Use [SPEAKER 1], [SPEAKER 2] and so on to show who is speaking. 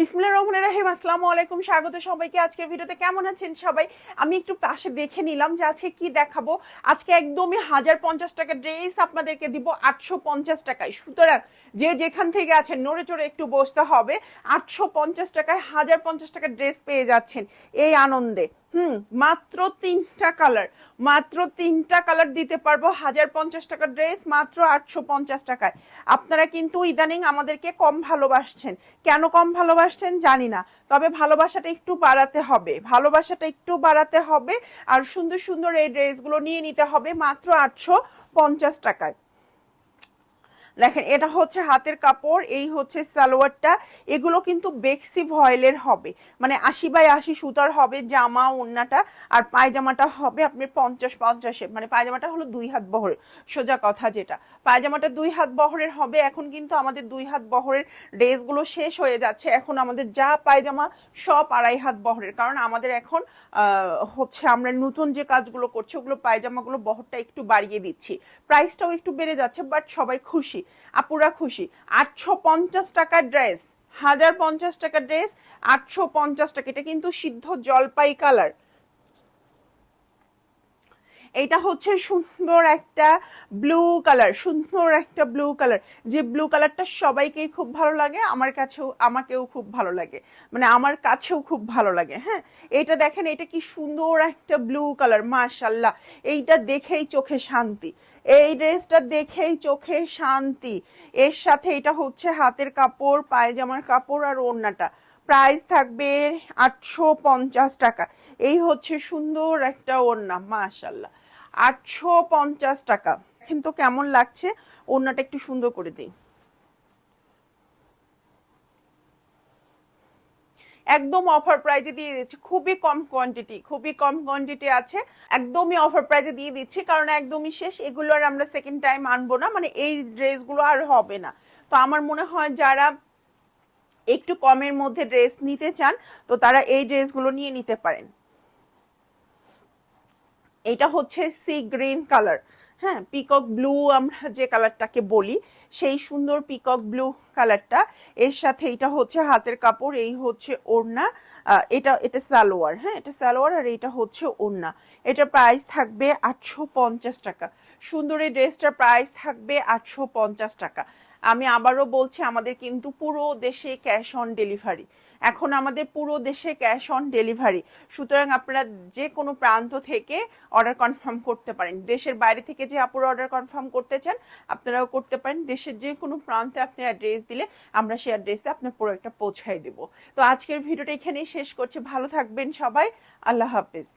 [SPEAKER 1] বিসমিল্লাহির রহমান রাহিম, আসসালামু আলাইকুম, স্বাগত সবাইকে। আজকের ভিডিওতে কেমন আছেন সবাই? আমি একটু পাশে দেখে নিলাম যে আজকে কি দেখাবো। আজকে একদমই হাজার পঞ্চাশ টাকা ড্রেস আপনাদেরকে দিব, আটশো পঞ্চাশ টাকায়। সুতরাং যে যেখান থেকে আছেন, নড়ে চড়ে একটু বসতে হবে। আটশো পঞ্চাশ টাকায় হাজার পঞ্চাশ টাকা ড্রেস পেয়ে যাচ্ছেন এই আনন্দে। হুম, মাত্র তিনটা কালার মাত্র তিনটা কালার দিতে পারব হাজার পঞ্চাশ টাকা ড্রেস মাত্র আটশো পঞ্চাশ টাকায়। আপনারা কিন্তু ইদানিং আমাদেরকে কম ভালোবাসছেন। কেন কম ভালোবাসছেন জানি না, তবে ভালোবাসাটা একটু বাড়াতে হবে। ভালোবাসাটা একটু বাড়াতে হবে আর সুন্দর সুন্দর এই ড্রেসগুলো নিয়ে নিতে হবে মাত্র আটশো পঞ্চাশ টাকায়। দেখেন, এটা হচ্ছে হাতের কাপড়, এই হচ্ছে সালোয়ারটা। এগুলো কিন্তু বেক্সি ভয়েলের হবে। মানে আশি বাই আশি সুতার হবে জামা, ওন্নাটা, আর পায়জামাটা হবে আপনার পঞ্চাশ পঞ্চাশে। মানে পায়জামাটা হলো দুই হাত বহরের সোজা কথা যেটা। পায়জামাটা দুই হাত বহরের হবে, এখন কিন্তু আমাদের দুই হাত বহরের ড্রেসগুলো শেষ হয়ে যাচ্ছে। এখন আমাদের যা পায়জামা, সব আড়াই হাত বহরের। কারণ আমাদের এখন হচ্ছে আমরা নতুন যে কাজগুলো করছি, ওগুলো পায়জামাগুলো বহরটা একটু বাড়িয়ে দিচ্ছি। প্রাইসটাও একটু বেড়ে যাচ্ছে, বাট সবাই খুশি। আপুরা খুশি। আটশো পঞ্চাশ টাকার ড্রেস। হাজার পঞ্চাশ টাকার ড্রেস, আটশো পঞ্চাশ টাকা। এটা কিন্তু সিদ্ধ জলপাই কালার। এটা হচ্ছে সুন্দর একটা ব্লু কালার সুন্দর একটা ব্লু কালার যে ব্লু কালারটা সবাইকেই খুব ভালো লাগে, আমার কাছেও, আমাকেও খুব ভালো লাগে। মানে আমার কাছেও খুব ভালো লাগে হ্যাঁ? এটা দেখেন, এটা কি সুন্দর একটা ব্লু কালার মাশাল্লাহ এইটা দেখেই চোখে শান্তি। এই ড্রেসটা দেখেই চোখে শান্তি। এর সাথে এটা হচ্ছে হাতের কাপড়, পায়জামার কাপড় আর ওড়নাটা। প্রাইস থাকবে আটশো পঞ্চাশ টাকা। এই হচ্ছে সুন্দর একটা ওড়না মাশাল্লাহ আটশো পঞ্চাশ টাকা। কিন্তু কেমন লাগছে, ওড়নাটা একটু সুন্দর করে দিই। একদম অফার প্রাইজে দিয়ে দিচ্ছি। খুবই কম কোয়ান্টিটি খুবই কম কোয়ান্টিটি আছে। একদমই অফার প্রাইজে দিয়ে দিচ্ছি, কারণ একদমই শেষ। এগুলো আর আমরা সেকেন্ড টাইম আনব না মানে এই ড্রেসগুলো আর হবে না। তো আমার মনে হয় যারা একটু কমের মধ্যে ড্রেস নিতে চান, তো তারা এই ড্রেসগুলো নিয়ে নিতে পারেন। এটা হচ্ছে সি গ্রিন কালার। হ্যাঁ পিকক ব্লু আমরা যে কালারটাকে বলি, সেই সুন্দর পিকক ব্লু কালারটা। এর সাথে এটা হচ্ছে হাতের কাপড়, এই হচ্ছে ওড়না। এটা এটা সালোয়ার। হ্যাঁ এটা সালোয়ার আর এটা হচ্ছে ওড়না। এটা প্রাইস থাকবে আটশো পঞ্চাশ টাকা। সুন্দর এই ড্রেসটার প্রাইস থাকবে আটশো পঞ্চাশ টাকা। আমি আবারও বলছি, আমাদের কিন্তু পুরো দেশে ক্যাশ অন ডেলিভারি এখন আমাদের পুরো দেশে ক্যাশ অন ডেলিভারি সুতরাং আপনারা যে কোনো প্রান্ত থেকে অর্ডার কনফার্ম করতে পারেন। দেশের বাইরে থেকে যে আপুর অর্ডার কনফার্ম করতে চান, আপনারাও করতে পারেন। দেশের যে কোনো প্রান্তে আপনি অ্যাড্রেস দিলে আমরা সেই অ্যাড্রেসে আপনার প্রোডাক্টটা পৌঁছাই দেবো। তো আজকের ভিডিওটা এখানেই শেষ করছি। ভালো থাকবেন সবাই। আল্লাহ হাফিজ।